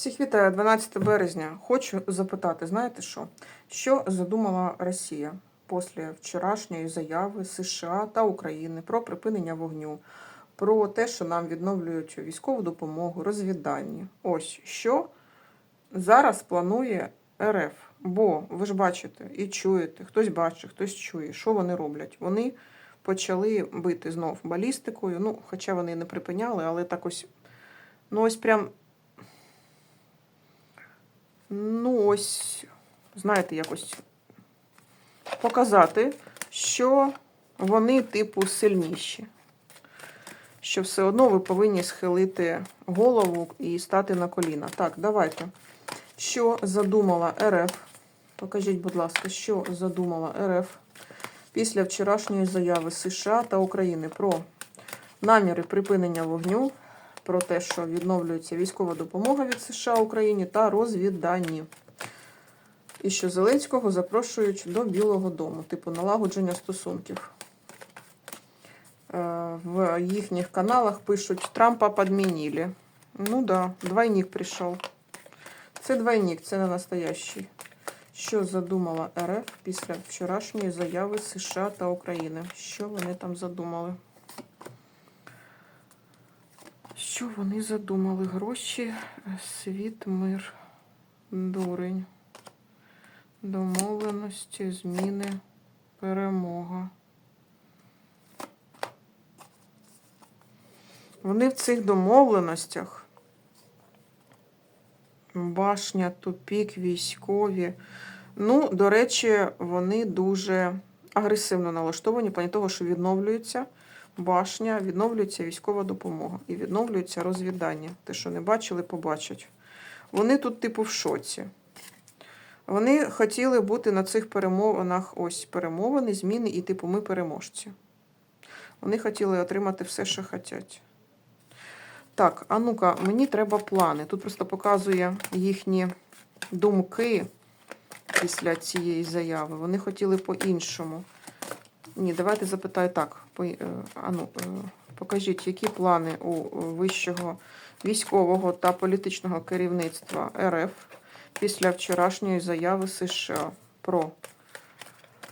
Всіх вітаю 12 березня. Хочу запитати, знаєте що? Що задумала Росія після вчорашньої заяви США та України про припинення вогню, про те, що нам відновлюють військову допомогу, розвіддані? Ось що зараз планує РФ. Бо ви ж бачите і чуєте, хтось бачить, хтось чує, що вони роблять. Вони почали бити знов балістикою. Ну, хоча вони не припиняли, але так ось, ну ось прям ну ось, знаєте, якось показати, що вони, типу, сильніші. Що все одно ви повинні схилити голову і стати на коліна. Так, давайте. Що задумала РФ? Покажіть, будь ласка, що задумала РФ після вчорашньої заяви США та України про наміри припинення вогню про те, що відновлюється військова допомога від США Україні та розвіддані. І що Зеленського запрошують до Білого Дому, типу налагодження стосунків. Е, В їхніх каналах пишуть Трампа підмінили. Ну да, двойник прийшов. Це двойник, це не настоящий. Що задумала РФ після вчорашньої заяви США та України? Що вони там задумали? Що вони задумали? Гроші, світ, мир, дурень, домовленості, зміни, перемога. Вони в цих домовленостях башня, тупік, військові. Ну, до речі, вони дуже агресивно налаштовані, плані того, що відновлюються башня, відновлюється військова допомога і відновлюється розвідання. Те, що не бачили, побачать. Вони тут, типу, в шоці. Вони хотіли бути на цих перемовинах ось перемовини, зміни, і, типу, ми переможці. Вони хотіли отримати все, що хочуть. Так, а ну-ка, мені треба плани. Тут просто показує їхні думки після цієї заяви. Вони хотіли по-іншому. Ні, давайте запитаю так. Е, а ну, е, покажіть, які плани у вищого військового та політичного керівництва РФ після вчорашньої заяви США про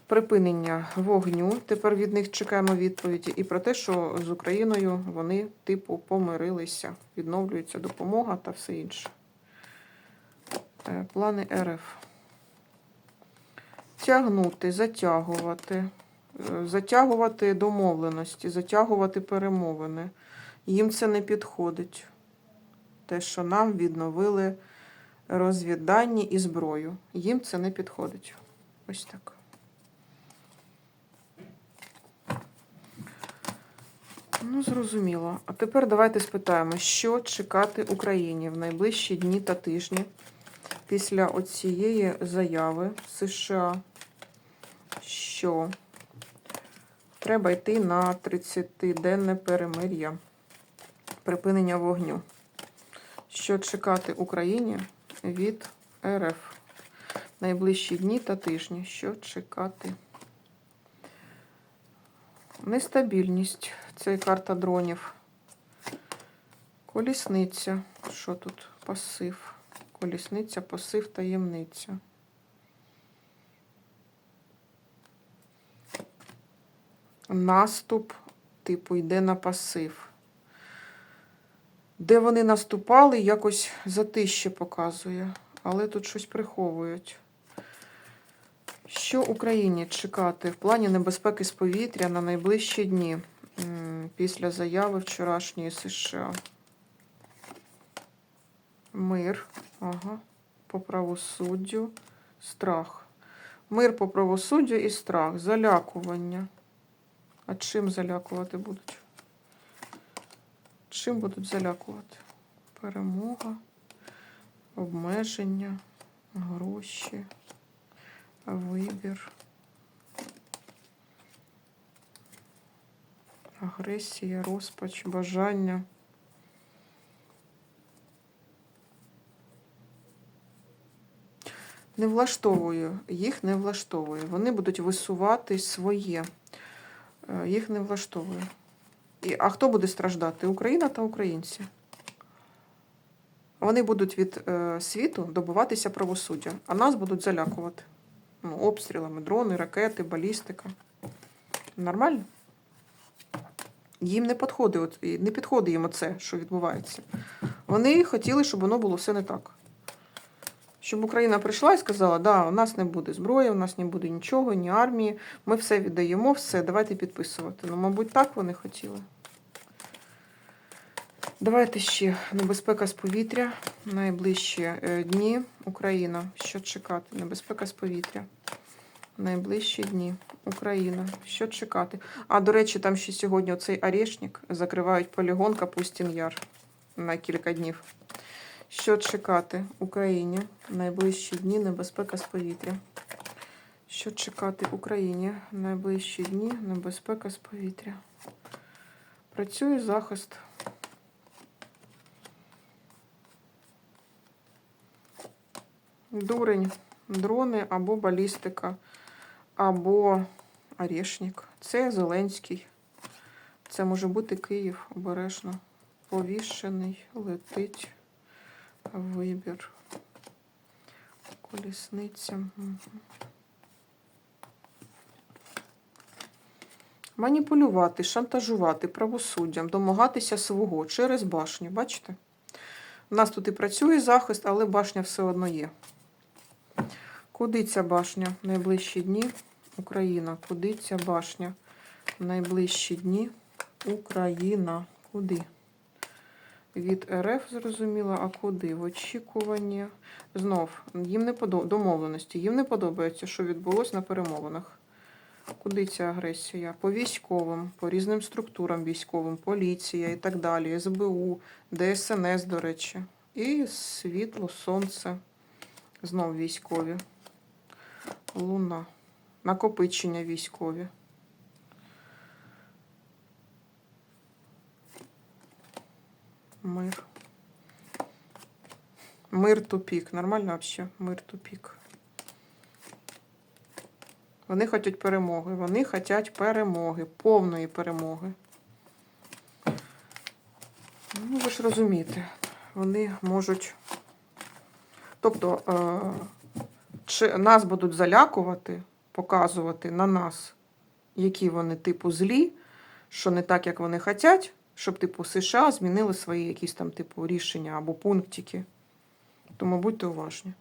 припинення вогню. Тепер від них чекаємо відповіді. І про те, що з Україною вони, типу, помирилися, відновлюється допомога та все інше. Е, Плани РФ. Тягнути, затягувати, е, затягувати домовленості, затягувати перемовини. Їм це не підходить. Те, що нам відновили розвіддані і зброю. Їм це не підходить. Ось так. Ну, зрозуміло. А тепер давайте спитаємо, що чекати Україні в найближчі дні та тижні після оцієї заяви США, що треба йти на 30-денне перемир'я, припинення вогню. Що чекати Україні від РФ найближчі дні та тижні? Що чекати? Нестабільність. Це карта дронів. Колісниця. Що тут? Пасив. Колісниця, пасив, таємниця. Наступ, типу, йде на пасив. Де вони наступали, якось затище показує. Але тут щось приховують. Що Україні чекати в плані небезпеки з повітря на найближчі дні після заяви вчорашньої США? Мир, ага, по правосуддю, страх. Мир по правосуддю і страх. Залякування. А чим залякувати будуть? Чим будуть залякувати? Перемога, обмеження, гроші, вибір, агресія, розпач, бажання. Не влаштовую, їх не влаштовує. Вони будуть висувати своє. Е, Їх не влаштовує. І, а хто буде страждати? Україна та українці. Вони будуть від е, світу добиватися правосуддя, а нас будуть залякувати. Ну, обстрілами, дрони, ракети, балістика. Нормально? Їм не підходить, не підходить їм оце, що відбувається. Вони хотіли, щоб воно було все не так. Щоб Україна прийшла і сказала, да, у нас не буде зброї, у нас не буде нічого, ні армії, ми все віддаємо, все, давайте підписувати. Ну, мабуть, так вони хотіли. Давайте ще небезпека з повітря. Найближчі е, дні. Україна. Що чекати? Небезпека з повітря. Найближчі дні. Україна. Що чекати? А, до речі, там ще сьогодні оцей орешник закривають полігон Капустін Яр на кілька днів. Що чекати Україні? Найближчі дні. Небезпека з повітря. Що чекати Україні? Найближчі дні. Небезпека з повітря. Працює захист. Дурень, дрони або балістика, або орешник. Це Зеленський. Це може бути Київ обережно. Повішений, летить вибір. Колісниця. Маніпулювати, шантажувати правосуддям, домагатися свого через башню. Бачите? У нас тут і працює захист, але башня все одно є. Куди ця башня в найближчі дні? Україна. Куди ця башня в найближчі дні? Україна. Куди? Від РФ зрозуміло, а куди? В очікуванні. Знов, їм не подо... домовленості. Їм не подобається, що відбулось на перемовинах. Куди ця агресія? По військовим, по різним структурам військовим, поліція і так далі, СБУ, ДСНС, до речі. І світло, сонце. Знов військові. Луна. Накопичення військові. Мир. Мир тупік. Нормально взагалі? Мир тупік. Вони хочуть перемоги. Вони хочуть перемоги, повної перемоги. Ну, ви ж розумієте, вони можуть. Тобто, е, чи нас будуть залякувати, показувати на нас, які вони, типу, злі, що не так, як вони хочуть, щоб, типу, США змінили свої якісь там, типу, рішення або пунктики. Тому будьте уважні.